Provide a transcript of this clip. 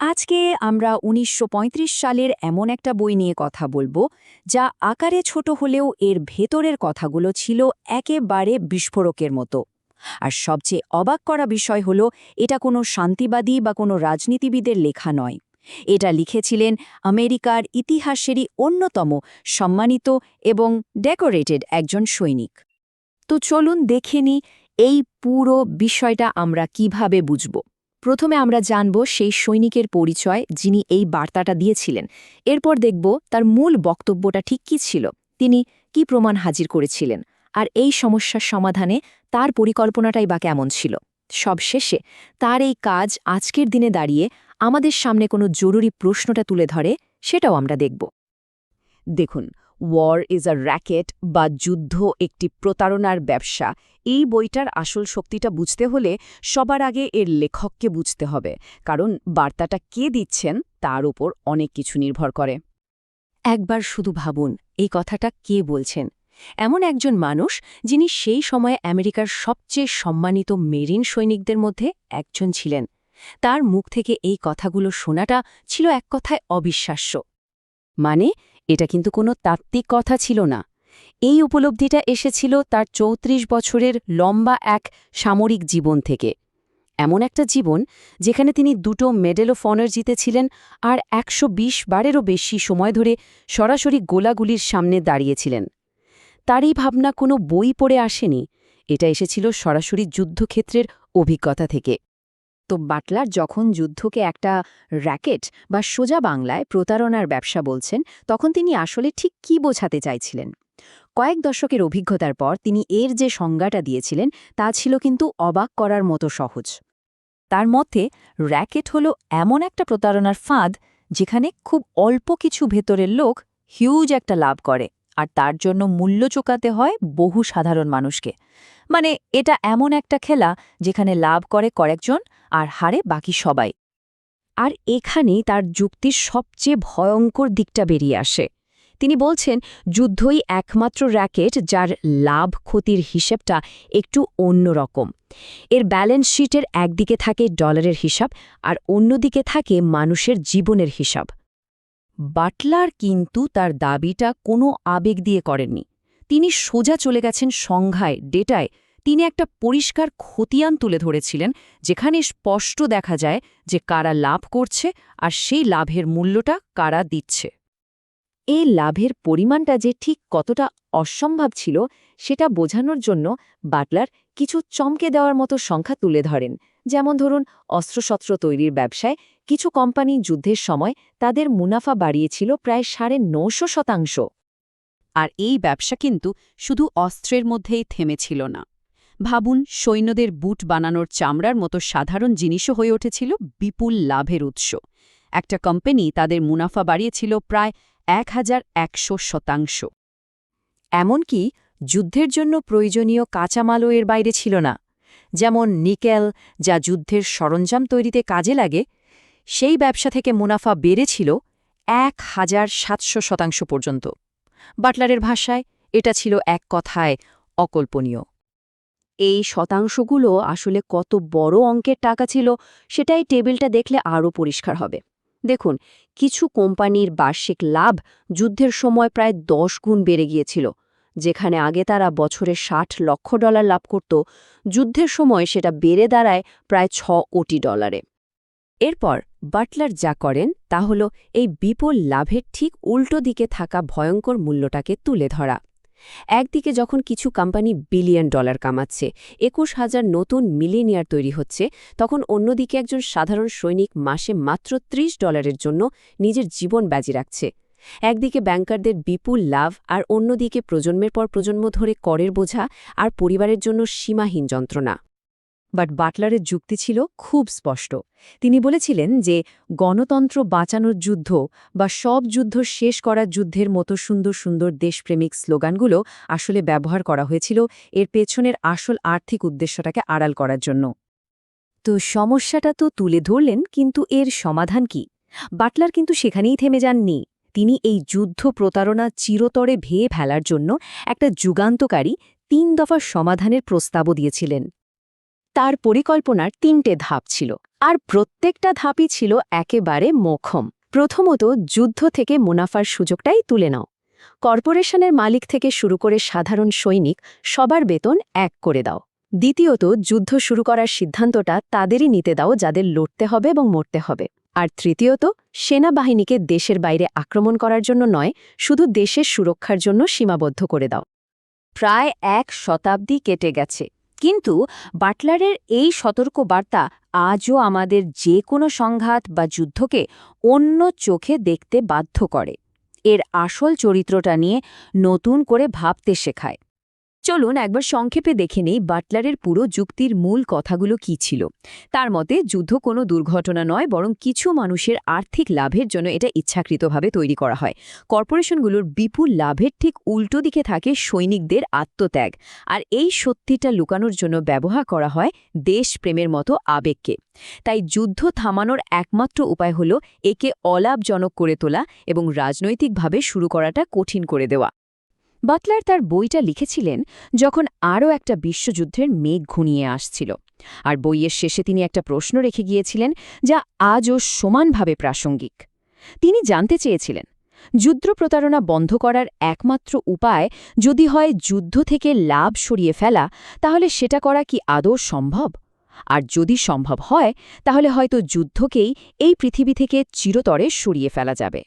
আজকে আমরা উনিশশো পঁয়ত্রিশ সালের এমন একটা বই নিয়ে কথা বলব, যা আকারে ছোট হলেও এর ভেতরের কথাগুলো ছিল একেবারে বিস্ফোরকের মতো। আর সবচেয়ে অবাক করা বিষয় হলো, এটা কোনো শান্তিবাদী বা কোনো রাজনীতিবিদের লেখা নয়। এটা লিখেছিলেন আমেরিকার ইতিহাসেরই অন্যতম সম্মানিত এবং ডেকোরেটেড একজন সৈনিক। তো চলুন দেখেনি এই পুরো বিষয়টা আমরা কীভাবে বুঝব। প্রথমে আমরা জানব সেই সৈনিকের পরিচয় যিনি এই বার্তাটা দিয়েছিলেন। এরপর দেখব তার মূল বক্তব্যটা ঠিক কী ছিল, তিনি কি প্রমাণ হাজির করেছিলেন, আর এই সমস্যার সমাধানে তার পরিকল্পনাটাই বা কেমন ছিল। সবশেষে, তার এই কাজ আজকের দিনে দাঁড়িয়ে আমাদের সামনে কোনো জরুরি প্রশ্নটা তুলে ধরে, সেটাও আমরা দেখব। দেখুন ওয়ার ইজ আ র্যাকেট বা যুদ্ধ একটি প্রতারণার ব্যবসা। এই বইটার আসল শক্তিটা বুঝতে হলে সবার আগে এর লেখককে বুঝতে হবে, কারণ বার্তাটা কে দিচ্ছেন তার উপর অনেক কিছু নির্ভর করে। একবার শুধু ভাবুন, এই কথাটা কে বলছেন? এমন একজন মানুষ যিনি সেই সময়ে আমেরিকার সবচেয়ে সম্মানিত মেরিন সৈনিকদের মধ্যে একজন ছিলেন। তার মুখ থেকে এই কথাগুলো শোনাটা ছিল এক কথায় অবিশ্বাস্য। মানে এটা কিন্তু কোনো তাত্ত্বিক কথা ছিল না। এই উপলব্ধিটা এসেছিল তার চৌত্রিশ বছরের লম্বা এক সামরিক জীবন থেকে। এমন একটা জীবন যেখানে তিনি দুটো মেডেল অফ অনার জিতেছিলেন আর একশো বিশ বারেরও বেশি সময় ধরে সরাসরি গোলাগুলির সামনে দাঁড়িয়েছিলেন। তার এই ভাবনা কোনো বই পড়ে আসেনি। এটা এসেছিল সরাসরি যুদ্ধক্ষেত্রের অভিজ্ঞতা থেকে। তো বাটলার যখন যুদ্ধকে একটা র্যাকেট বা সোজা বাংলায় প্রতারণার ব্যবসা বলছেন, তখন তিনি আসলে ঠিক কি বোঝাতে চাইছিলেন? কয়েক দশকের অভিজ্ঞতার পর তিনি এর যে সংজ্ঞাটা দিয়েছিলেন, তা ছিল কিন্তু অবাক করার মতো সহজ। তার মধ্যে র্যাকেট হল এমন একটা প্রতারণার ফাঁদ যেখানে খুব অল্প কিছু ভেতরের লোক হিউজ একটা লাভ করে, আর তার জন্য মূল্য চোকাতে হয় বহু সাধারণ মানুষকে। মানে এটা এমন একটা খেলা যেখানে লাভ করে কয়েকজন আর হারে বাকি সবাই। আর এখানেই তার যুক্তির সবচেয়ে ভয়ঙ্কর দিকটা বেরিয়ে আসে। তিনি বলছেন, যুদ্ধই একমাত্র র্যাকেট যার লাভ ক্ষতির হিসেবটা একটু অন্যরকম এর ব্যালেন্স শিটের একদিকে থাকে ডলারের হিসাব আর অন্যদিকে থাকে মানুষের জীবনের হিসাব। বাটলার কিন্তু তার দাবিটা কোনো আবেগ দিয়ে করেননি। তিনি সোজা চলে গেছেন সংঘায় ডেটায় তিনি একটা পরিষ্কার খতিয়ান তুলে ধরেছিলেন, যেখানে স্পষ্ট দেখা যায় যে কারা লাভ করছে আর সেই লাভের মূল্যটা কারা দিচ্ছে। এই লাভের পরিমাণটা যে ঠিক কতটা অসম্ভব ছিল, সেটা বোঝানোর জন্য বাটলার কিছু চমকে দেওয়ার মতো সংখ্যা তুলে ধরেন। যেমন ধরুন, অস্ত্রশস্ত্র তৈরির ব্যবসায় কিছু কোম্পানি যুদ্ধের সময় তাদের মুনাফা বাড়িয়েছিল প্রায় সাড়ে নশো শতাংশ। আর এই ব্যবসা কিন্তু শুধু অস্ত্রের মধ্যেই থেমেছিল না। ভাবুন, সৈন্যদের বুট বানানোর চামড়ার মতো সাধারণ জিনিসও হয়ে উঠেছিল বিপুল লাভের উৎস। একটা কোম্পানি তাদের মুনাফা বাড়িয়েছিল প্রায় এক হাজার একশো শতাংশ। এমনকি যুদ্ধের জন্য প্রয়োজনীয় কাঁচামালও এর বাইরে ছিল না। যেমন নিকেল, যা যুদ্ধের সরঞ্জাম তৈরিতে কাজে লাগে, সেই ব্যবসা থেকে মুনাফা বেড়েছিল এক হাজার সাতশো শতাংশ পর্যন্ত। বাটলারের ভাষায়, এটা ছিল এক কথায় অকল্পনীয়। এই শতাংশগুলো আসলে কত বড় অঙ্কের টাকা ছিল সেটাই টেবিলটা দেখলে আরও পরিষ্কার হবে। দেখুন, কিছু কোম্পানির বার্ষিক লাভ যুদ্ধের সময় প্রায় দশ গুণ বেড়ে গিয়েছিল, যেখানে আগে তারা বছরে ষাট লক্ষ ডলার লাভ করত, যুদ্ধের সময় সেটা বেড়ে দাঁড়ায় প্রায় ছ কোটি ডলারে। এরপর বাটলার যা করেন তা হল এই বিপুল লাভের ঠিক উল্টো দিকে থাকা ভয়ঙ্কর মূল্যটাকে তুলে ধরা। একদিকে যখন কিছু কোম্পানি বিলিয়ন ডলার কামাচ্ছে, একুশ হাজার নতুন মিলিনিয়ার তৈরি হচ্ছে, তখন অন্যদিকে একজন সাধারণ সৈনিক মাসে মাত্র ত্রিশ ডলারের জন্য নিজের জীবন বাজি রাখছে। একদিকে ব্যাংকারদের বিপুল লাভ আর অন্যদিকে প্রজন্মের পর প্রজন্ম ধরে করের বোঝা আর পরিবারের জন্য সীমাহীন যন্ত্রণা। বাট বাটলারের যুক্তি ছিল খুব স্পষ্ট। তিনি বলেছিলেন যে, গণতন্ত্র বাঁচানোর যুদ্ধ বা সব যুদ্ধ শেষ করার যুদ্ধের মতো সুন্দর সুন্দর দেশপ্রেমিক স্লোগানগুলো আসলে ব্যবহার করা হয়েছিল এর পেছনের আসল আর্থিক উদ্দেশ্যটাকে আড়াল করার জন্য। তো সমস্যাটা তো তুলে ধরলেন, কিন্তু এর সমাধান কি? বাটলার কিন্তু সেখানেই থেমে যাননি। তিনি এই যুদ্ধ প্রতারণা চিরতরে ভেয়ে ফেলার জন্য একটা যুগান্তকারী তিন দফা সমাধানের প্রস্তাবও দিয়েছিলেন। তার পরিকল্পনার তিনটে ধাপ ছিল। আর প্রত্যেকটা ধাপই ছিল একেবারে মোক্ষম। প্রথমত যুদ্ধ থেকে মুনাফার সুযোগটাই তুলে নাও। কর্পোরেশনের মালিক থেকে শুরু করে সাধারণ সৈনিক সবার বেতন এক করে দাও। দ্বিতীয়ত, যুদ্ধ শুরু করার সিদ্ধান্তটা তাদেরই নিতে দাও যাদের লড়তে হবে এবং মরতে হবে। আর তৃতীয়ত, সেনাবাহিনীকে দেশের বাইরে আক্রমণ করার জন্য নয়, শুধু দেশের সুরক্ষার জন্য সীমাবদ্ধ করে দাও। প্রায় এক শতাব্দী কেটে গেছে। কিন্তু বাটলারের এই সতর্ক বার্তা আজও আমাদের যে কোনো সংঘাত বা যুদ্ধকে অন্য চোখে দেখতে বাধ্য করে। এর আসল চরিত্রটা নিয়ে নতুন করে ভাবতে শেখায়। চলুন একবার সংক্ষেপে দেখে নেই বাটলারের পুরো যুক্তির মূল কথাগুলো কি ছিল। তার মতে, যুদ্ধ কোনো দুর্ঘটনা নয়, বরং কিছু মানুষের আর্থিক লাভের জন্য এটা ইচ্ছাকৃতভাবে তৈরি করা হয়। কর্পোরেশনগুলোর বিপুল লাভের ঠিক উল্টো দিকে থাকে সৈনিকদের আত্মত্যাগ, আর এই সত্যিটা লুকানোর জন্য ব্যবহার করা হয় দেশপ্রেমের মতো আবেগকে। তাই যুদ্ধ থামানোর একমাত্র উপায় হল একে অলাভজনক করে তোলা এবং রাজনৈতিকভাবে শুরু করাটা কঠিন করে দেওয়া। বাটলার তার বইটা লিখেছিলেন যখন আরও একটা বিশ্বযুদ্ধের মেঘ ঘুনিয়ে আসছিল। আর বইয়ের শেষে তিনি একটা প্রশ্ন রেখে গিয়েছিলেন যা আজও সমানভাবে প্রাসঙ্গিক। তিনি জানতে চেয়েছিলেন, যুদ্ধ প্রতারণা বন্ধ করার একমাত্র উপায় যদি হয় যুদ্ধ থেকে লাভ সরিয়ে ফেলা, তাহলে সেটা করা কি আদৌ সম্ভব? আর যদি সম্ভব হয়, তাহলে হয়তো যুদ্ধকেই এই পৃথিবী থেকে চিরতরে সরিয়ে ফেলা যাবে।